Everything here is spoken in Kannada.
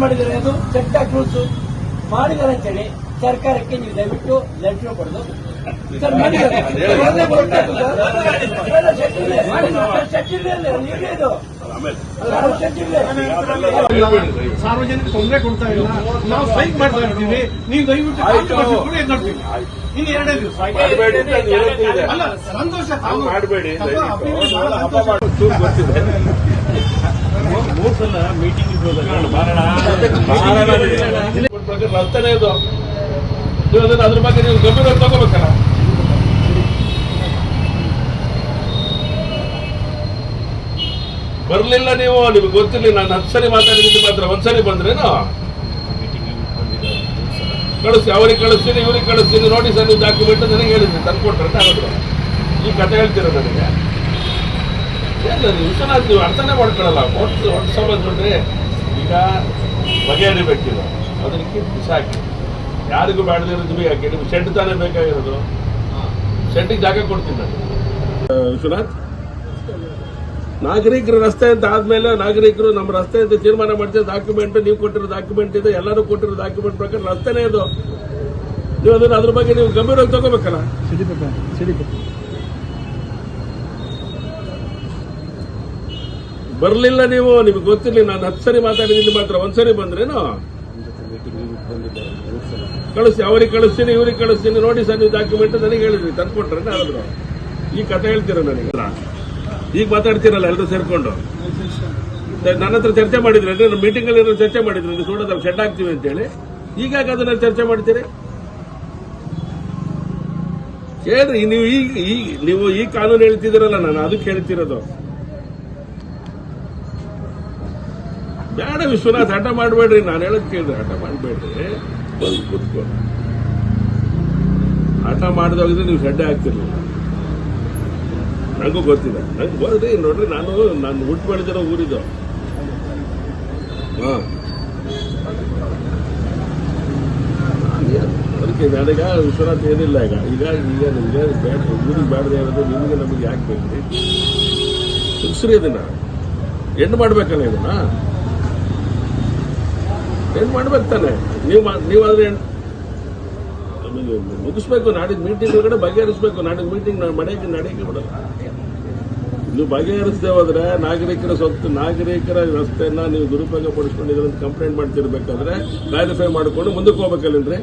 ಮಾಡಿದ್ದಾರೆ ಅದು ಚಟ್ಟ ಕ್ರೂಸು ಮಾಡಿದ್ದಾರೆ ಅಂತೇಳಿ. ಸರ್ಕಾರಕ್ಕೆ ನೀವು ದಯವಿಟ್ಟು ಲೆಟರ್ ಕೊಡೋದು. ಸರ್. ಸಾರ್ವಜನಿಕ ತೊಂದರೆ ಕೊಡ್ತಾ ಇಲ್ಲ. ನಾವು ಸ್ಟ್ರೈಕ್ ಮಾಡ್ತಾ ಇರ್ತೀವಿ. ನೀವು ದಯವಿಟ್ಟು ಎದ್ದೇಳ್ತೀವಿ ಇನ್ನು ಎರಡೇ ದಿವಸ. ಅಲ್ಲ ಸಂತೋಷ ಹಂಗ್ ಮಾಡಬೇಡಿ ಮೂರ್ ಸಲ ಮೀಟಿಂಗ್ ನೀವು ಅದ್ರ ಬಗ್ಗೆ ನೀವು ಗಂಭೀರ ತಗೋಬೇಕಲ್ಲ? ಬರ್ಲಿಲ್ಲ ನೀವು, ನಿಮ್ಗೆ ಗೊತ್ತಿರ್ಲಿಲ್ಲ, ನಾನು ಹತ್ತು ಸರಿ ಮಾತಾಡಿದ್ದೀನಿ ಮಾತ್ರ. ಒಂದ್ಸರಿ ಬಂದ್ರೇನು? ಕಳಿಸಿ, ಅವ್ರಿಗೆ ಕಳಿಸ್ತೀನಿ, ಇವ್ರಿಗೆ ಕಳಿಸ್ತೀನಿ, ನೋಡಿ ಸರ್, ನೀವು ಡಾಕ್ಯುಮೆಂಟ್ ನನಗೆ ಹೇಳಿದ್ರಿ ತಂದ್ಕೊಟ್ರೆ ಆಗೋದು. ಈ ಕಥೆ ಹೇಳ್ತೀರ ನನಗೆ. ಏನು ನೀವು ಅರ್ಥನೇ ಮಾಡ್ಕೊಳ್ಳಲ್ಲ. ಒಟ್ಟು ಒಟ್ಟು ನೋಡ್ರಿ ಈಗ ಬಗೆಹರಿಬೇಕಿಲ್ಲ. ಅದಕ್ಕೆ ಬಿಸಾಕಿ. ಯಾರಿಗೂ ಬೇಡದಿರೋದು ಯಾಕೆ? ನಿಮ್ಗೆ ಶೆಡ್ ತಾನೇ ಬೇಕಾಗಿರೋದು. ಶೆಡ್ಡಿಗೆ ಜಾಗ ಕೊಡ್ತೀನಿ ನಾನು. ವಿಶ್ವನಾಥ್ ನಾಗರಿಕರ ರಸ್ತೆ ಅಂತ ಆದ್ಮೇಲೆ ನಾಗರಿಕರು ನಮ್ಮ ರಸ್ತೆ ಅಂತ ತೀರ್ಮಾನ ಮಾಡ್ತೀವಿ ಡಾಕ್ಯುಮೆಂಟ್ ನೀವು ಕೊಟ್ಟಿರೋ ಡಾಕ್ಯುಮೆಂಟ್ ಇದೆ ಎಲ್ಲರೂ ಕೊಟ್ಟಿರೋ ಡಾಕ್ಯುಮೆಂಟ್ ಪ್ರಕಾರ ರಸ್ತೆನೇ ಇದು. ನೀವು ಅದನ್ನ ಅದ್ರ ಬಗ್ಗೆ ನೀವು ಗಂಭೀರವಾಗಿ ತಗೋಬೇಕಲ್ಲ? ಬರಲಿಲ್ಲ ನೀವು ನಿಮ್ಗೆ ಗೊತ್ತಿರಲಿ ನಾನು ಹತ್ತು ಸರಿ ಮಾತಾಡಿದ್ದೀನಿ ಮಾತ್ರ ಒಂದ್ಸರಿ ಬಂದ್ರೇನು? ಕಳಿಸಿ ಅವ್ರಿಗೆ ಕಳಿಸ್ತೀನಿ ಇವ್ರಿಗೆ ಕಳಿಸ್ತೀನಿ ನೋಡಿ ಸರ್ ನೀವು ಡಾಕ್ಯುಮೆಂಟ್ ನನಗೆ ಹೇಳಿದ್ರಿ ತಂದ್ಕೊಟ್ರೆ ಹೇಳಿದ್ರು ಈ ಕಥೆ ಹೇಳ್ತೀರ ನನಗೆ? ಈಗ ಮಾತಾಡ್ತೀರಲ್ಲ ಎಲ್ಲರೂ ಸೇರ್ಕೊಂಡು. ಸರ್, ನನ್ನ ಹತ್ರ ಚರ್ಚೆ ಮಾಡಿದ್ರಿ ಅಂದ್ರೆ ಮೀಟಿಂಗ್ ಅಲ್ಲಿ ಚರ್ಚೆ ಮಾಡಿದ್ರಿ ನೀವು ಸುಡೋದಾಗ ಶೆಡ್ ಹಾಕ್ತೀವಿ ಅಂತೇಳಿ. ಈಗ ಯಾಕೆ ಅದನ್ನ ಚರ್ಚೆ ಮಾಡ್ತೀರಿ? ಹೇಳ್ರಿ ನೀವು ಈಗ ಈ ನೀವು ಈ ಕಾನೂನು ಹೇಳ್ತಿದ್ದೀರಲ್ಲ ನಾನು ಅದಕ್ಕೆ ಹೇಳ್ತಿರೋದು. ಬೇಡ ವಿಶ್ವನಾಥ್ ಹಠ ಮಾಡಬೇಡ್ರಿ? ನಾನು ಹೇಳಕ್ ಕೇಳಿದ್ರೆ ಹಠ ಮಾಡಬೇಡ್ರಿ. ಬಂದು ಕೂತ್ಕೊಂಡು ಹಠ ಮಾಡಿದೋಗಿದ್ರೆ ನೀವು ಸಡ್ಡೆ ಹಾಕ್ತಿರ್ಲಿಲ್ಲ. ನನಗೂ ಗೊತ್ತಿದೆ. ನಂಗೆ ಬರ್ರಿ ನೋಡ್ರಿ ನಾನು ನಾನು ಹುಟ್ಟು ಬೆಳೆದಿರೋ ಊರಿದ್ದು. ಹಾ. ಅದಕ್ಕೆ ನನಗ ವಿಶ್ವನಾಥ್ ಏನಿಲ್ಲ ಈಗ. ಈಗ ಈಗ ನಿಮಗೆ ಬೇಡ ಊರಿಗೆ ಬೇಡದೆ ಇರೋದು ನಿಮಗೆ ನಮಗೆ ಯಾಕೆ ಬೇಕ್ರಿ ಮುಗಿಸ್ರಿ ಇದನ್ನ. ಹೆಣ್ಣು ಮಾಡ್ಬೇಕಲ್ಲ ಇದನ್ನ? ಹೆಣ್ಣು ಮಾಡ್ಬೇಕು ತಾನೆ? ನೀವು ನೀವು ಆದ್ರೆ ಮುಗಿಸ್ಬೇಕು, ನಾಡಿದ ಮೀಟಿಂಗ್ ಒಳಗಡೆ ಬಗೆಹರಿಸ್ಬೇಕು, ನಾಡಿದ ಮೀಟಿಂಗ್ ಮನೆಗೆ ನಡೆಯಕ್ಕೆ ಬಿಡಲ್ಲ. ನೀವು ಬಗೆಹರಿಸದೆ ಹೋದ್ರೆ ನಾಗರಿಕರ ಸ್ವತ್ತು ನಾಗರಿಕರ ರಸ್ತೆಯನ್ನ ನೀವು ದುರುಪಯೋಗ ಪಡಿಸ್ಕೊಂಡಿದ್ರೆ ಕಂಪ್ಲೇಂಟ್ ಮಾಡ್ತಿರ್ಬೇಕಾದ್ರೆ ಕ್ಲಾರಿಫೈ ಮಾಡ್ಕೊಂಡು ಮುಂದಕ್ಕೆ ಹೋಗ್ಬೇಕಲ್ಲೇನ್ರಿ?